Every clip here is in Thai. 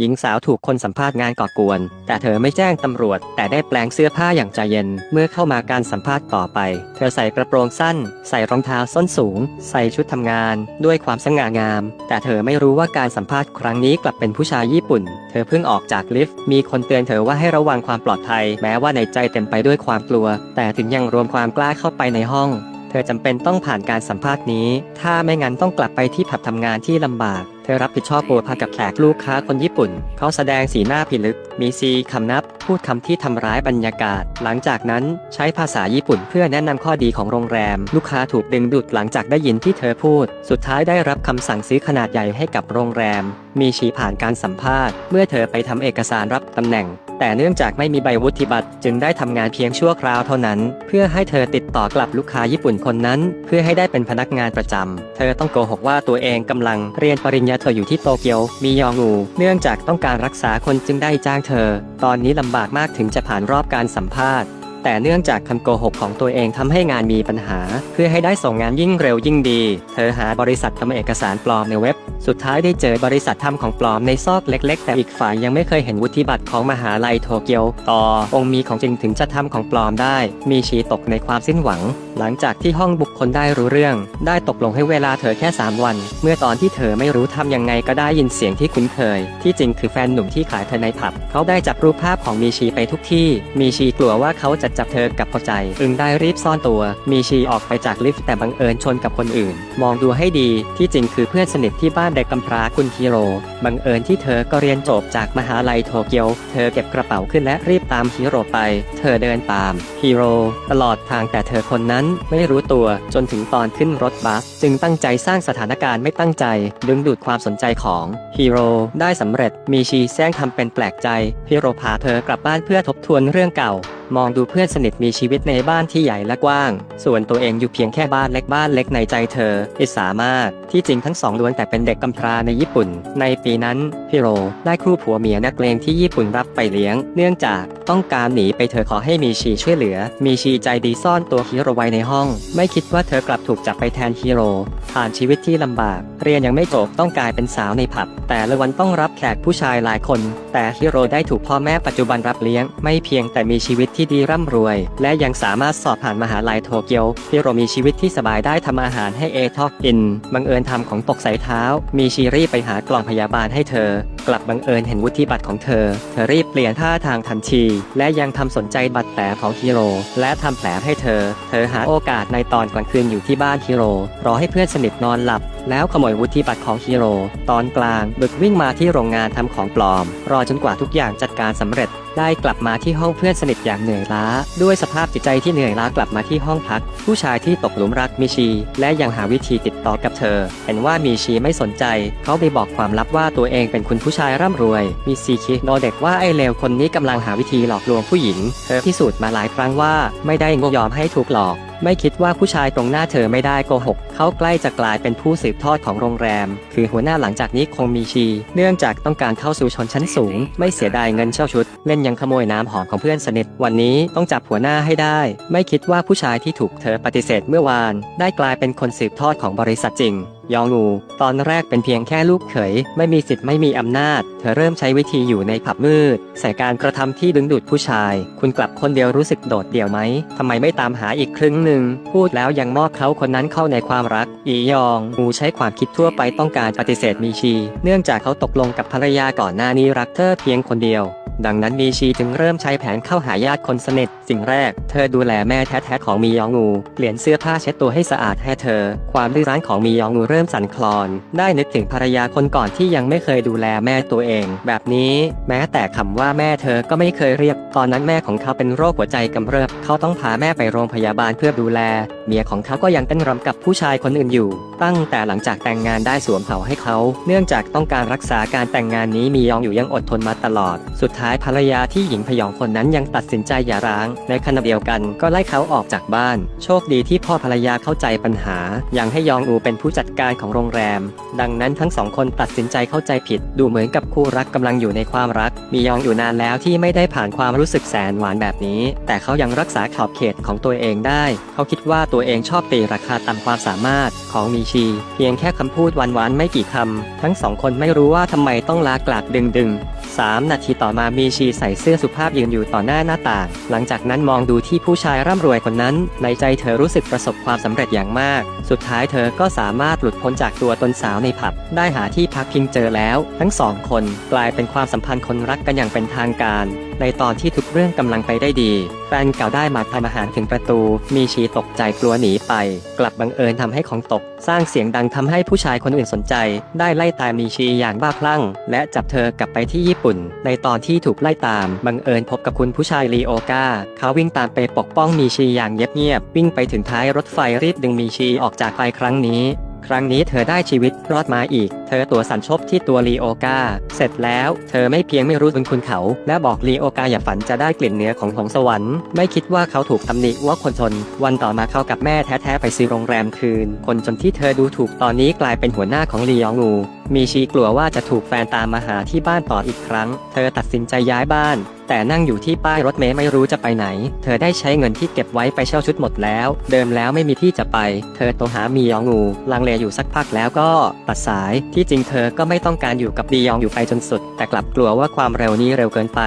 หญิงสาวถูกคนสัมภาษณ์งานก่อกวน แต่เธอไม่แจ้งตำรวจ แต่ได้แปลงเสื้อผ้าอย่างใจเย็น เมื่อเข้ามาการสัมภาษณ์ต่อไป เธอใส่กระโปรงสั้น ใส่รองเท้าส้นสูง ใส่ชุดทำงาน ด้วยความสง่างาม แต่เธอไม่รู้ว่าการสัมภาษณ์ครั้งนี้กลับเป็นผู้ชายญี่ปุ่น เธอเพิ่งออกจากลิฟต์ มีคนเตือนเธอว่าให้ระวังความปลอดภัย แม้ว่าในใจเต็มไปด้วยความกลัว แต่ถึงยังรวมความกล้าเข้าไปในห้อง เธอจำเป็นต้องผ่านการสัมภาษณ์นี้ ถ้าไม่งั้นต้องกลับไปที่ผับทำงานที่ลำบาก เธอรับผิดชอบโปรพากับแขกลูกค้าคนญี่ปุ่น เขาแสดงสีหน้าพิลึก มีซีคำนับ พูดคำที่ทำร้ายบรรยากาศ หลังจากนั้นใช้ภาษาญี่ปุ่นเพื่อแนะนำข้อดีของโรงแรม ลูกค้าถูกดึงดูดหลังจากได้ยินที่เธอพูด สุดท้ายได้รับคำสั่งซื้อขนาดใหญ่ให้กับโรงแรม มีชีผ่านการสัมภาษณ์ เมื่อเธอไปทำเอกสารรับตำแหน่ง แต่เนื่องจากไม่มีใบวุฒิบัตรจึงได้ทำงานเพียงชั่วคราวเท่านั้น เพื่อให้เธอติดต่อกลับลูกค้าญี่ปุ่นคนนั้น เพื่อให้ได้เป็นพนักงานประจำ เธอต้องโกหกว่าตัวเองกำลังเรียนปริญญาโทอยู่ที่โตเกียว มียองอูเนื่องจากต้องการรักษาคนจึงได้จ้างเธอ ตอนนี้ลำบากมากถึงจะผ่านรอบการสัมภาษณ์ แต่เนื่องจากคำโกหกของตัวเองทำให้งานมีปัญหา เพื่อให้ได้ส่งงานยิ่งเร็วยิ่งดี เธอหาบริษัททำเอกสารปลอมในเว็บ สุดท้ายได้เจอบริษัททำของปลอมในซอกเล็ก ๆ แต่อีกฝ่ายยังไม่เคยเห็นวุฒิบัตรของมหาลัยโตเกียว ต่อ องค์มีของจริงถึงจะทำของปลอมได้ มีชีตกในความสิ้นหวัง หลังจากที่ห้องบุคคลได้รู้เรื่อง ได้ตกลงให้เวลาเธอแค่ 3 วัน เมื่อตอนที่เธอไม่รู้ทำยังไงก็ได้ยินเสียงที่คุ้นเคย ที่จริงคือแฟนหนุ่มที่ขายเธอในผับ เขาได้จับรูปภาพของมีชีไปทุกที่ มีชีกลัวว่าเขาจะจับเธอกับพอใจ อึงได้รีบซ่อนตัว มีชีออกไปจากลิฟต์แต่บังเอิญชนกับคนอื่น มองดูให้ดีที่จริงคือเพื่อนสนิทที่บ้านเด็กกำพร้าคุณฮิโร่บังเอิญที่เธอก็เรียนจบจากมหาลัยโตเกียว เธอเก็บกระเป๋าขึ้นและรีบตามฮิโร่ไป เธอเดินตามฮิโร่ตลอดทางแต่เธอคนนั้นไม่รู้ตัวจนถึงตอนขึ้นรถบัส จึงตั้งใจสร้างสถานการณ์ไม่ตั้งใจ ดึงดูดความสนใจของฮีโร่ได้สำเร็จมีชีแซงทำเป็นแปลกใจฮีโร่พาเธอกลับบ้านเพื่อทบทวนเรื่องเก่า มองดูเพื่อนสนิทมีชีวิตในบ้านที่ใหญ่และกว้าง ส่วนตัวเองอยู่เพียงแค่บ้านเล็กบ้านเล็กในใจเธอ อิสามากที่จริงทั้งสองล้วนแต่เป็นเด็กกำพร้าในญี่ปุ่น ในปีนั้น ฮิโร่ได้คู่ผัวเมียนักเลงที่ญี่ปุ่นรับไปเลี้ยง เนื่องจากต้องการหนีไปเธอขอให้มีชีช่วยเหลือ มีชีใจดีซ่อนตัวฮิโรไว้ในห้อง ไม่คิดว่าเธอกลับถูกจับไปแทนฮิโร่ผ่านชีวิตที่ลำบาก เรียนยังไม่จบต้องกลายเป็นสาวในผับ แต่ละวันต้องรับแขกผู้ชายหลายคน แต่ฮิโร่ได้ถูกพ่อแม่ปัจจุบันรับเลี้ยง ไม่เพียงแต่มีชีวิตที่ที่ดีร่ำรวย และยังสามารถสอบผ่านมหาลัยโตเกียวฮิโรมีชีวิตที่สบายได้ทำอาหารให้เอทอกกิน บังเอิญทำของตกใส่เท้า มีชีรีบไปหากล่องพยาบาลให้เธอ กลับบังเอิญเห็นวุฒิบัตรของเธอ เธอรีบเปลี่ยนท่าทางทันที และยังทำสนใจบัตรแผลของฮิโร่และทำแผลให้เธอ เธอหาโอกาสในตอนกลางคืนอยู่ที่บ้านฮิโร่รอให้เพื่อนสนิทนอนหลับแล้วขโมยวุฒิบัตรของฮิโร่ตอนกลางบึกวิ่งมาที่โรงงานทำของปลอม รอจนกว่าทุกอย่างจัดการสำเร็จ ได้กลับมาที่ห้องเพื่อนสนิทอย่างเหนื่อยล้า ด้วยสภาพจิตใจที่เหนื่อยล้ากลับมาที่ห้องพัก ผู้ชายที่ตกหลุมรักมิชี และยังหาวิธีติดต่อกับเธอ เห็นว่ามีชีไม่สนใจ เขาไปบอกความลับว่าตัวเองเป็นคุณผู้ชายร่ำรวย มีซีคิดโนเด็กว่าไอ้เลวคนนี้กำลังหาวิธีหลอกลวงผู้หญิง เธอพิสูจน์มาหลายครั้งว่าไม่ได้งยอมให้ถูกหลอก ไม่คิดว่าผู้ชายตรงหน้าเธอไม่ได้โกหก เขาใกล้จะกลายเป็นผู้สืบทอดของโรงแรม คือหัวหน้าหลังจากนี้คงมีชี เนื่องจากต้องการเข้าสู่ชนชั้นสูง ไม่เสียดายเงินเช่าชุด เล่นยังขโมยน้ำหอมของเพื่อนสนิท วันนี้ต้องจับหัวหน้าให้ได้ ไม่คิดว่าผู้ชายที่ถูกเธอปฏิเสธเมื่อวาน ได้กลายเป็นคนสืบทอดของบริษัทจริง ยองอูตอนแรกเป็นเพียงแค่ลูกเขย ไม่มีสิทธิ์ไม่มีอำนาจ เธอเริ่มใช้วิธีอยู่ในผับมืด ใส่การกระทำที่ดึงดูดผู้ชาย คุณกลับคนเดียวรู้สึกโดดเดี่ยวไหมทำไมไม่ตามหาอีกครึ่งหนึ่ง พูดแล้วยังมอบเขาคนนั้นเข้าในความรัก อียองอูใช้ความคิดทั่วไปต้องการปฏิเสธมีชี เนื่องจากเขาตกลงกับภรรยาก่อนหน้านี้รักเธอเพียงคนเดียวดังนั้นมีชีจึงเริ่มใช้แผนเข้าหาญาติคนสนิท สิ่งแรก เธอดูแลแม่แท้ๆของมียองอู เปลี่ยนเสื้อผ้าเช็ดตัวให้สะอาดให้เธอ ความดื้อรั้นของมียองอูเริ่มสั่นคลอน ได้นึกถึงภรรยาคนก่อนที่ยังไม่เคยดูแลแม่ตัวเอง แบบนี้แม้แต่คำว่าแม่เธอก็ไม่เคยเรียก ตอนนั้นแม่ของเขาเป็นโรคหัวใจกำเริบ เขาต้องพาแม่ไปโรงพยาบาลเพื่อดูแล เมียของเขาก็ยังเต้นรำกับผู้ชายคนอื่นอยู่ ตั้งแต่หลังจากแต่งงานได้สวมเผาให้เขา เนื่องจากต้องการรักษาการแต่งงานนี้มียองอยู่ยังอดทนมาตลอด สุดท้ายภรรยาที่หญิงพยองคนนั้นยังตัดสินใจหย่าร้าง ในขณะเดียวกันก็ไล่เขาออกจากบ้าน โชคดีที่พ่อภรรยาเข้าใจปัญหา ยังให้ยองอูเป็นผู้จัดการการของโรงแรม ดังนั้นทั้งสองคนตัดสินใจเข้าใจผิด ดูเหมือนกับคู่รักกำลังอยู่ในความรัก มียองอยู่นานแล้วที่ไม่ได้ผ่านความรู้สึกแสนหวานแบบนี้ แต่เขายังรักษาขอบเขตของตัวเองได้ เขาคิดว่าตัวเองชอบตีราคาตามความสามารถของมีชี เพียงแค่คำพูดหวานๆไม่กี่คำทั้งสองคนไม่รู้ว่าทำไมต้องลากลากดึงดึงๆสามนาทีต่อมามีชีใส่เสื้อสุภาพยืนอยู่ต่อหน้าหน้าต่าง หลังจากนั้นมองดูที่ผู้ชายร่ำรวยคนนั้น ในใจเธอรู้สึกประสบความสำเร็จอย่างมาก สุดท้ายเธอก็สามารถหลุดพ้นจากตัวตนสาวในผับ ได้หาที่พักพิงเจอแล้ว ทั้งสองคนกลายเป็นความสัมพันธ์คนรักกันอย่างเป็นทางการ ในตอนที่ทุกเรื่องกำลังไปได้ดี แฟนเก่าได้มาทำอาหารถึงประตู มีชีตกใจกลัวหนีไป กลับบังเอิญทำให้ของตก สร้างเสียงดังทำให้ผู้ชายคนอื่นสนใจ ได้ไล่ตามมีชีอย่างบ้าคลั่ง และจับเธอกลับไปที่ญี่ปุ่น ในตอนที่ถูกไล่ตามบังเอิญพบกับคุณผู้ชายลีโอกาเขาวิ่งตามไปปกป้องมีชีอย่างเงียบๆวิ่งไปถึงท้ายรถไฟรีบดึงมีชีออกจากไปครั้งนี้ ครั้งนี้เธอได้ชีวิตรอดมาอีก เธอตัวสันชบที่ตัวลีโอกา เสร็จแล้ว เธอไม่เพียงไม่รู้บุญคุณเขา และบอกลีโอกาอย่าฝันจะได้กลิ่นเนื้อของของสวรรค์ ไม่คิดว่าเขาถูกตำหนิว่าคนจน วันต่อมาเขากับแม่แท้ๆไปซื้อโรงแรมคืน คนจนที่เธอดูถูกตอนนี้กลายเป็นหัวหน้าของลียองงู มีชีกลัวว่าจะถูกแฟนตามมาหาที่บ้านต่ออีกครั้ง เธอตัดสินใจย้ายบ้าน แต่นั่งอยู่ที่ป้ายรถเมล์ไม่รู้จะไปไหน เธอได้ใช้เงินที่เก็บไว้ไปเช่าชุดหมดแล้ว เดิมแล้วไม่มีที่จะไป เธอโทรหามียองงูลังเลอยู่สักพักแล้วก็ตัดสาย ที่จริงเธอก็ไม่ต้องการอยู่กับดียองอยู่ไปจนสุด แต่กลับกลัวว่าความเร็วนี้เร็วเกินไป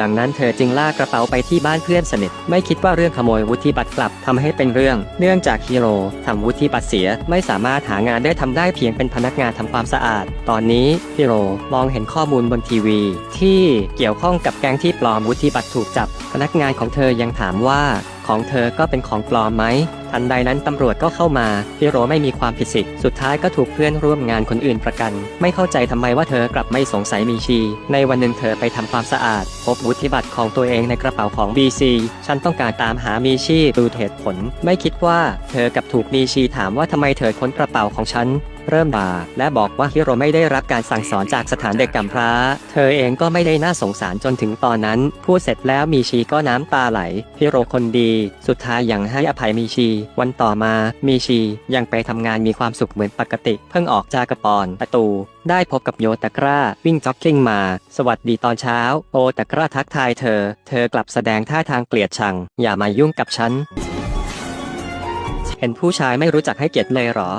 ดังนั้นเธอจึงลากกระเป๋าไปที่บ้านเพื่อนสนิท ไม่คิดว่าเรื่องขโมยวุฒิบัตรกลับทำให้เป็นเรื่อง เนื่องจากฮีโร่ทำวุฒิบัตรเสีย ไม่สามารถหางานได้ทำได้เพียงเป็นพนักงานทำความสะอาด ตอนนี้ฮีโร่มองเห็นข้อมูลบนทีวี ที่เกี่ยวข้องกับแก๊งที่ปลอมวุฒิบัตรถูกจับ พนักงานของเธอยังถามว่า ของเธอก็เป็นของปลอมไหม ทันใดนั้นตำรวจก็เข้ามาฮิโร่ไม่มีความผิดสิสุดท้ายก็ถูกเพื่อนร่วมงานคนอื่นประกัน ไม่เข้าใจทำไมว่าเธอกลับไม่สงสัยมีชี ในวันหนึ่งเธอไปทำความสะอาด พบวุฒิบัตรของตัวเองในกระเป๋าของ BC ฉันต้องการตามหามีชีดูเหตุผล ไม่คิดว่าเธอกับถูกมีชีถามว่าทำไมเธอค้นกระเป๋าของฉัน เริ่มด่าและบอกว่าฮิโรไม่ได้รับการสั่งสอนจากสถานเด็กกำพร้า เธอเองก็ไม่ได้น่าสงสารจนถึงตอนนั้นพูดเสร็จแล้วมีชีก็น้ำตาไหลฮิโรคนดี สุดท้ายยังให้อภัยมีชี วันต่อมามีชียังไปทำงานมีความสุขเหมือนปกติ เพิ่งออกจากกระปอนประตูได้พบกับโยตะกร้าวิ่งจ็อกกิ้งมา สวัสดีตอนเช้า โอตะกร้าทักทายเธอ เธอกลับแสดงท่าทางเกลียดชัง อย่ามายุ่งกับฉัน เห็นผู้ชายไม่รู้จักให้เกียรติเลยหรอ